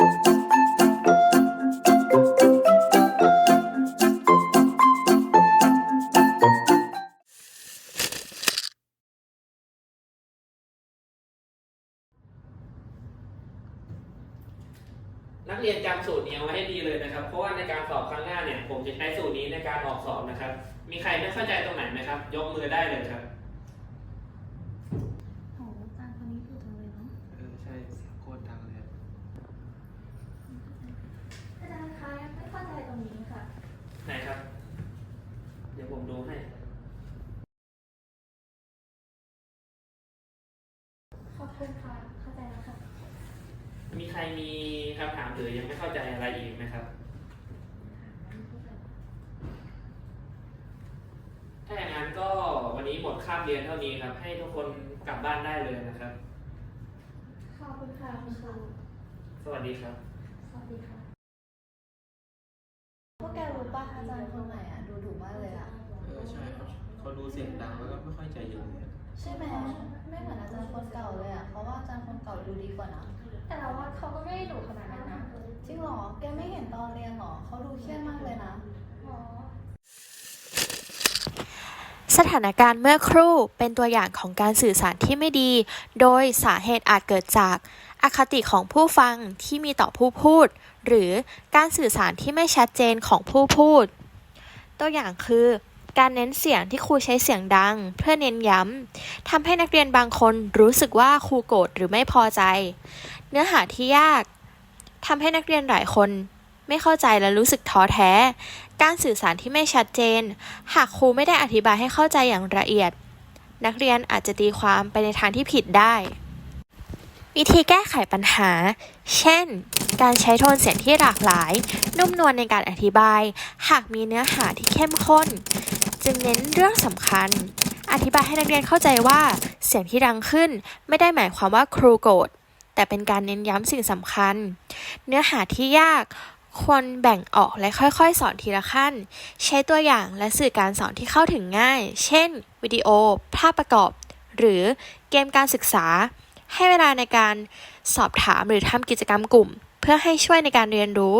นักเรียนจำสูตรนี้เอาไว้ให้ดีเลยนะครับ เพราะว่าในการสอบครั้งหน้าเนี่ย ผมจะใช้สูตรนี้ในการออกสอบนะครับ มีใครไม่เข้าใจตรงไหนไหมครับ ยกมือได้เลยครับโหอาจารย์คนนี้ดูจังเลยเนาะ เออใช่โคตรดังเลย อาจารย์คะไม่เข้าใจตรงนี้ค่ะ ไหนครับ เดี๋ยวผมดูให้ ขอบคุณค่ะ เข้าใจแล้วค่ะ มีใครมีคำถามหรือยังไม่เข้าใจอะไรอีกไหมครับ ถ้าอย่างนั้นก็วันนี้หมดคาบเรียนเท่านี้ครับ ให้ทุกคนกลับบ้านได้เลยนะครับ ขอบคุณค่ะคุณครูสวัสดีครับ สวัสดีค่ะ พวกแกรู้ป่ะอาจารย์คนใหม่อะดูดุมากเลยอะ เออใช่ครับเขาดูเสียงดังแล้วก็ไม่ค่อยใจเย็นเลยใช่ไหมไม่เหมือนอาจารย์คนเก่าเลยอะเพราะว่าอาจารย์คนเก่าดูดีกว่านะแต่เราว่าเขาก็ไม่ได้ดุขนาดนั้นนะจริงเหรอแกไม่เห็นตอนเรียนเหรอเขาดูเครียดมากเลยนะอ๋อสถานการณ์เมื่อครู่เป็นตัวอย่างของการสื่อสารที่ไม่ดี โดยสาเหตุอาจเกิดจาก อคติของผู้ฟังที่มีต่อผู้พูด หรือการสื่อสารที่ไม่ชัดเจนของผู้พูด ตัวอย่างคือ การเน้นเสียงที่ครูใช้เสียงดัง เพื่อเน้นย้ำทำให้นักเรียนบางคนรู้สึกว่าครูโกรธหรือไม่พอใจ เนื้อหาที่ยากทำให้นักเรียนหลายคนไม่เข้าใจและรู้สึกท้อแท้ การสื่อสารที่ไม่ชัดเจน หากครูไม่ได้อธิบายให้เข้าใจอย่างละเอียด นักเรียนอาจจะตีความไปในทางที่ผิดได้ วิธีแก้ไขปัญหา เช่น การใช้โทนเสียงที่หลากหลาย นุ่มนวลในการอธิบาย หากมีเนื้อหาที่เข้มข้น จึงเน้นเรื่องสำคัญ อธิบายให้นักเรียนเข้าใจว่าเสียงที่ดังขึ้น ไม่ได้หมายความว่าครูโกรธ แต่เป็นการเน้นย้ำสิ่งสำคัญ เนื้อหาที่ยากควรแบ่งออกและค่อยๆ สอนทีละขั้น ใช้ตัวอย่างและสื่อการสอนที่เข้าถึงง่าย เช่น วิดีโอ ภาพประกอบ หรือเกมการศึกษา ให้เวลาในการสอบถามหรือทำกิจกรรมกลุ่ม เพื่อให้ช่วยในการเรียนรู้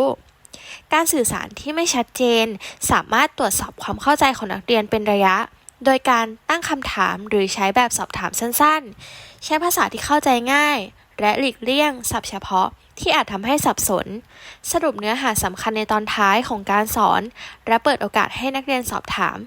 การสื่อสารที่ไม่ชัดเจน สามารถตรวจสอบความเข้าใจของนักเรียนเป็นระยะ โดยการตั้งคำถามหรือใช้แบบสอบถามสั้นๆ ใช้ภาษาที่เข้าใจง่าย และหลีกเลี่ยงศัพท์เฉพาะที่อาจทำให้สับสน สรุปเนื้อหาสำคัญในตอนท้ายของการสอน และเปิดโอกาสให้นักเรียนสอบถาม